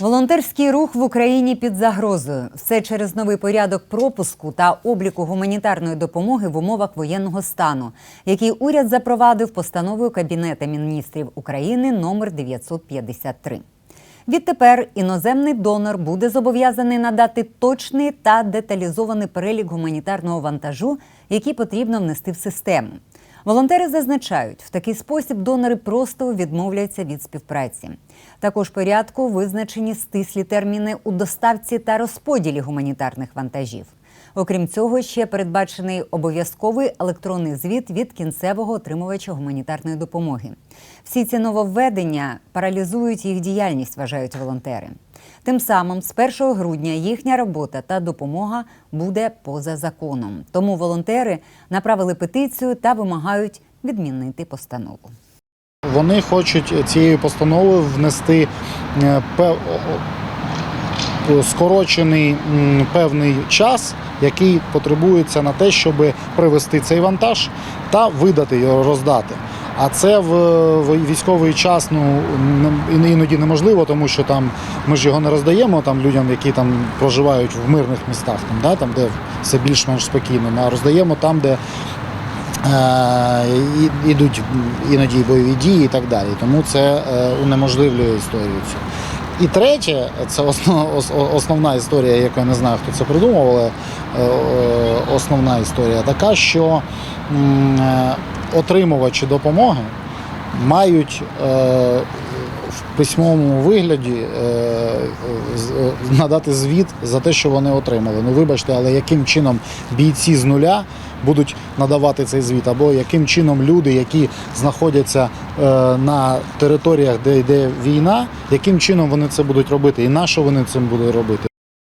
Волонтерський рух в Україні під загрозою. Все через новий порядок пропуску та обліку гуманітарної допомоги в умовах воєнного стану, який уряд запровадив постановою Кабінету міністрів України номер 953. Відтепер іноземний донор буде зобов'язаний надати точний та деталізований перелік гуманітарного вантажу, який потрібно внести в систему. Волонтери зазначають, в такий спосіб донори просто відмовляються від співпраці. Також порядку визначені стислі терміни у доставці та розподілі гуманітарних вантажів. Окрім цього, ще передбачений обов'язковий електронний звіт від кінцевого отримувача гуманітарної допомоги. Всі ці нововведення паралізують їх діяльність, вважають волонтери. Тим самим з 1 грудня їхня робота та допомога буде поза законом. Тому волонтери направили петицію та вимагають відмінити постанову. Вони хочуть цією постановою внести е, скорочений певний час, який потребується на те, щоб привезти цей вантаж та видати його роздати. А це в військовий час ну іноді неможливо, тому що там ми ж його не роздаємо там людям, які там проживають в мирних містах, там, да, там де все більш-менш спокійно, а роздаємо там, де Е, ідуть іноді бойові дії і так далі. Тому це е, унеможливлює історію цю. І третє, це основна історія, яку я не знаю, хто це придумав, але е, е, основна історія така, що е, отримувачі допомоги мають в письмовому вигляді надати звіт за те, що вони отримали. Ну вибачте, але яким чином бійці з нуля будуть надавати цей звіт, або яким чином люди, які знаходяться е, на територіях, де йде війна, яким чином вони це будуть робити, і на що вони цим будуть робити.